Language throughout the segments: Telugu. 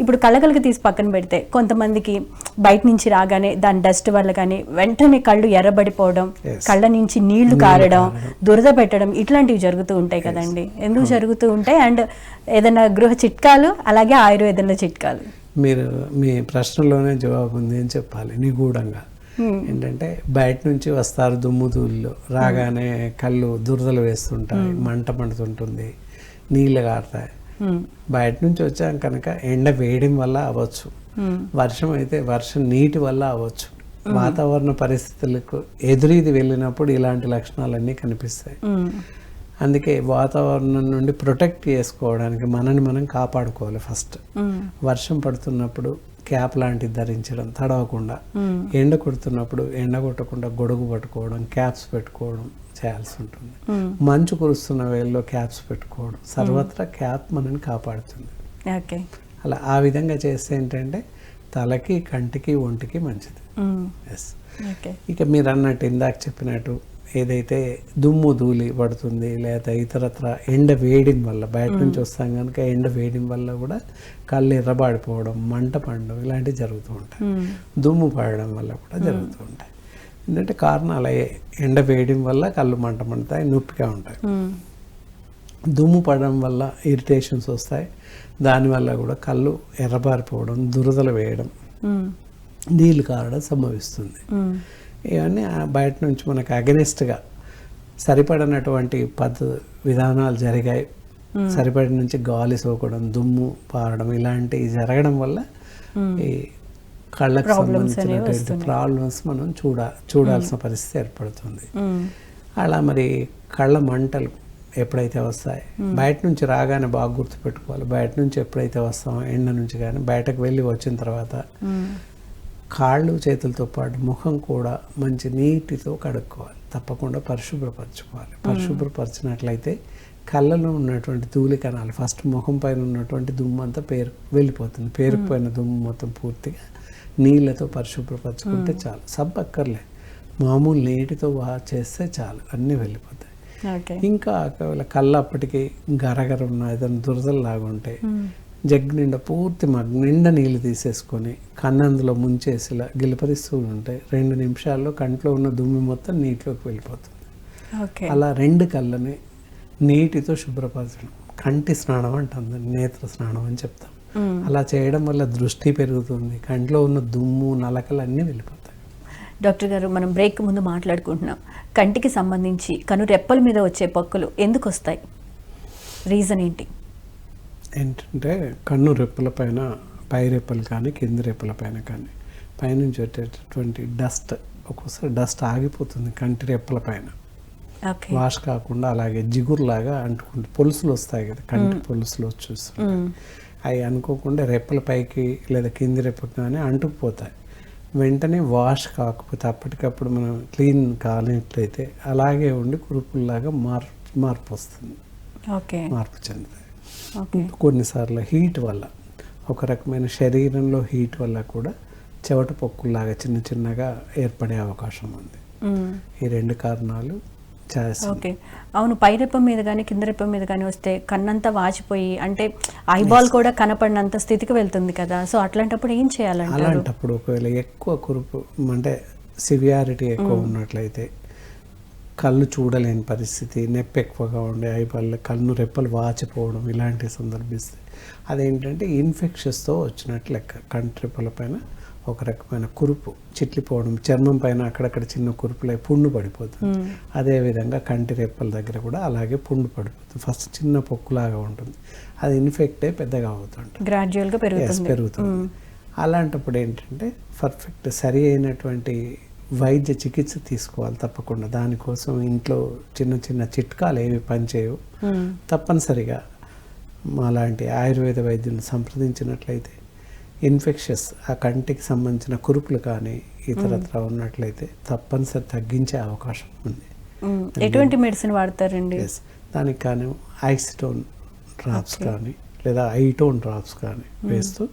ఇప్పుడు కళ్ళకలకి తీసి పక్కన పెడితే కొంతమందికి బయట నుంచి రాగానే దాని డస్ట్ వల్ల కానీ వెంటనే కళ్ళు ఎర్రబడిపోవడం. కళ్ళ నుంచి నీళ్ళు కారడం దురద పెట్టడం ఇట్లాంటివి జరుగుతూ ఉంటాయి కదండి. ఎందుకు జరుగుతూ ఉంటాయి? అండ్ ఏదైనా గృహ చిట్కాలు అలాగే ఆయుర్వేదంలో చిట్కాలు. మీరు మీ ప్రశ్నలోనే జవాబు ఉంది అని చెప్పాలి నిగూఢంగా. ఏంటంటే బయట నుంచి వస్తారు దుమ్ము ధూళిలో రాగానే కళ్ళు దురదలు వేస్తుంటాయి మంట మండుతుంటుంది నీళ్ళు కారుతాయి. బయట నుంచి వచ్చాం కనుక ఎండ వేయడం వల్ల అవ్వచ్చు మ్మ్. వర్షం అయితే వర్షం నీటి వల్ల అవ్వచ్చు వాతావరణ పరిస్థితులకు ఎదురీది వెళ్ళినప్పుడు ఇలాంటి లక్షణాలన్నీ కనిపిస్తాయి. అందుకే వాతావరణం నుండి ప్రొటెక్ట్ చేసుకోవడానికి మనని మనం కాపాడుకోవాలి ఫస్ట్. వర్షం పడుతున్నప్పుడు క్యాప్ లాంటిది ధరించడం తడవకుండా. ఎండ కొడుతున్నప్పుడు ఎండ కొట్టకుండా గొడుగు పట్టుకోవడం క్యాప్స్ పెట్టుకోవడం చేయాల్సి ఉంటుంది. మంచు కురుస్తున్న వేళల్లో క్యాప్స్ పెట్టుకోవడం సర్వత్రా క్యాప్ మనని కాపాడుతుంది. ఓకే. అలా ఆ విధంగా చేస్తే ఏంటంటే తలకి కంటికి ఒంటికి మంచిది. ఎస్ ఇక మీరు అన్నట్టు ఇందాక చెప్పినట్టు ఏదైతే దుమ్ము ధూళి పడుతుంది లేదా ఇతరత్ర ఎండ వేయడం వల్ల బయట నుంచి వస్తాం కనుక ఎండ వేయడం వల్ల కూడా కళ్ళు ఎర్రబాడిపోవడం మంట పడడం ఇలాంటివి జరుగుతూ ఉంటాయి మ్మ్. దుమ్ము పడడం వల్ల కూడా జరుగుతూ ఉంటాయి ఎందుకంటే కారణాలు ఎండ వేయడం వల్ల కళ్ళు మంట మండుతాయి నొప్పిగా ఉంటాయి మ్మ్. దుమ్ము పడడం వల్ల ఇరిటేషన్స్ వస్తాయి దానివల్ల కూడా కళ్ళు ఎర్రబారిపోవడం దురదలు వేయడం. నీళ్ళు కారడం సంభవిస్తుంది. ఇవన్నీ బయట నుంచి మనకు అగెనిస్ట్గా సరిపడినటువంటి పద్ధ విధానాలు జరిగాయి. సరిపడిన నుంచి గాలి సోకడం దుమ్ము పారడం ఇలాంటివి జరగడం వల్ల ఈ కళ్ళకు సంబంధించినటువంటి ప్రాబ్లమ్స్ మనం చూడ చూడాల్సిన పరిస్థితి ఏర్పడుతుంది. అలా మరి కళ్ళ మంటలు ఎప్పుడైతే వస్తాయి బయట నుంచి రాగానే బాగా గుర్తుపెట్టుకోవాలి. బయట నుంచి ఎప్పుడైతే వస్తామో ఎండ నుంచి కానీ బయటకు వెళ్ళి వచ్చిన తర్వాత. కాళ్ళు చేతులతో పాటు ముఖం కూడా మంచి నీటితో కడుక్కోవాలి. తప్పకుండా పరిశుభ్రపరచుకోవాలి. పరిశుభ్రపరిచినట్లయితే కళ్ళలో ఉన్నటువంటి ధూళి కణాలు ఫస్ట్ ముఖం పైన ఉన్నటువంటి దుమ్ము అంతా పేరు వెళ్ళిపోతుంది. పేరుకుపోయిన దుమ్ము మొత్తం పూర్తిగా నీళ్ళతో పరిశుభ్రపరచుకుంటే చాలు. సబ్బు అక్కర్లే మామూలు నీటితో వా చేస్తే చాలు. అన్నీ వెళ్ళిపోతాయి. ఇంకా ఒకవేళ కళ్ళు అప్పటికి గరగర ఉన్న ఏదైనా దురదలు ఉంటే మ్మ్. జగ్ నిండా పూర్తి మగ్ నిండా నీళ్ళు తీసేసుకొని కన్నందులో ముంచేసి ఇలా గిలపరిస్తూ ఉంటే రెండు నిమిషాల్లో కంట్లో ఉన్న దుమ్ము మొత్తం నీటిలోకి వెళ్ళిపోతుంది. అలా రెండు కళ్ళని నీటితో శుభ్రపరచడం. కంటి స్నానం అంటాం నేత్ర స్నానం అని చెప్తాం. అలా చేయడం వల్ల దృష్టి పెరుగుతుంది కంట్లో ఉన్న దుమ్ము నలకలు అన్నీ వెళ్ళిపోతాయి. డాక్టర్ గారు మనం బ్రేక్ ముందు మాట్లాడుకుంటున్నాం. కంటికి సంబంధించి కను రెప్పల మీద వచ్చే పొక్కులు ఎందుకు వస్తాయి రీజన్ ఏంటి? ఏంటంటే కన్ను రెప్పల పైన పై రెప్పలు కానీ కింది రెప్పల పైన కానీ పైనుంచి వచ్చేటటువంటి డస్ట్ ఒక్కోసారి డస్ట్ ఆగిపోతుంది కంటి రెప్పల పైన. వాష్ కాకుండా అలాగే జిగురులాగా అంటుకుంటే పొలుసులు వస్తాయి కదా కంటి పొలుసులు వచ్చేస్తాయి మ్మ్. అవి అనుకోకుండా రెప్పల పైకి లేదా కింది రెప్పకి కానీ అంటుకుపోతాయి. వెంటనే వాష్ కాకపోతే అప్పటికప్పుడు మనం క్లీన్ కానట్లయితే అలాగే ఉండి కురుపుల్లాగా మార్ మార్పు వస్తుంది. ఓకే. మార్పు చెందుతాయి. కొన్నిసార్లు హీట్ వల్ల ఒక రకమైన శరీరంలో హీట్ వల్ల కూడా చెవట పొక్కుల్లాగా చిన్న చిన్నగా ఏర్పడే అవకాశం ఉంది. ఈ రెండు కారణాలు ఓకే. అవును పైరెప్ప మీద కానీ కింద రెప్ప మీద కానీ వస్తే కన్నంతా వాచిపోయి అంటే ఐబాల్ కూడా కనపడినంత స్థితికి వెళ్తుంది కదా. సో అట్లాంటప్పుడు ఏం చేయాలంటారు? అలాంటప్పుడు ఒకవేళ ఎక్కువ కురుపు అంటే సివియారిటీ ఎక్కువ ఉన్నట్లయితే కళ్ళు చూడలేని పరిస్థితి నొప్పి ఎక్కువగా ఉండే ఐబాల్ కన్ను రెప్పలు వాచిపోవడం ఇలాంటివి సందర్భిస్తాయి. అదేంటంటే ఇన్ఫెక్షన్స్తో వచ్చినట్లు లెక్క. కంటి రెప్పల పైన ఒక రకమైన కురుపు చిట్లిపోవడం చర్మం పైన అక్కడక్కడ చిన్న కురుపులై పుండు పడిపోతుంది. అదేవిధంగా కంటి రెప్పల దగ్గర కూడా అలాగే పుండు పడిపోతుంది. ఫస్ట్ చిన్న పొక్కులాగా ఉంటుంది. అది ఇన్ఫెక్ట్ అయి పెద్దగా అవుతుంటుంది. గ్రాడ్యువల్గా Yes, పెరుగుతుంది. పెరుగుతుంది. అలాంటప్పుడు ఏంటంటే పర్ఫెక్ట్ సరి అయినటువంటి వైద్య చికిత్స తీసుకోవాలి తప్పకుండా. దానికోసం ఇంట్లో చిన్న చిన్న చిట్కాలు ఏవి పనిచేయవు. తప్పనిసరిగా మాలాంటి ఆయుర్వేద వైద్యులను సంప్రదించినట్లయితే ఇన్ఫెక్షన్స్ ఆ కంటికి సంబంధించిన కురుపులు కానీ ఇతరత్ర ఉన్నట్లయితే తప్పనిసరి తగ్గించే అవకాశం ఉంది. ఎటువంటి మెడిసిన్ వాడతారండి? దానికి కానీ ఐసిటోన్ డ్రాప్స్ కానీ లేదా ఐటోన్ డ్రాప్స్ కానీ వేస్తూ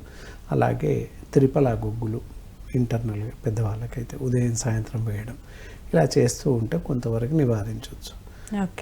అలాగే త్రిపలా గుగ్గులు ఇంటర్నల్గా పెద్దవాళ్ళకైతే ఉదయం సాయంత్రం వేయడం ఇలా చేస్తూ ఉంటే కొంతవరకు నివారించవచ్చు ఓకే.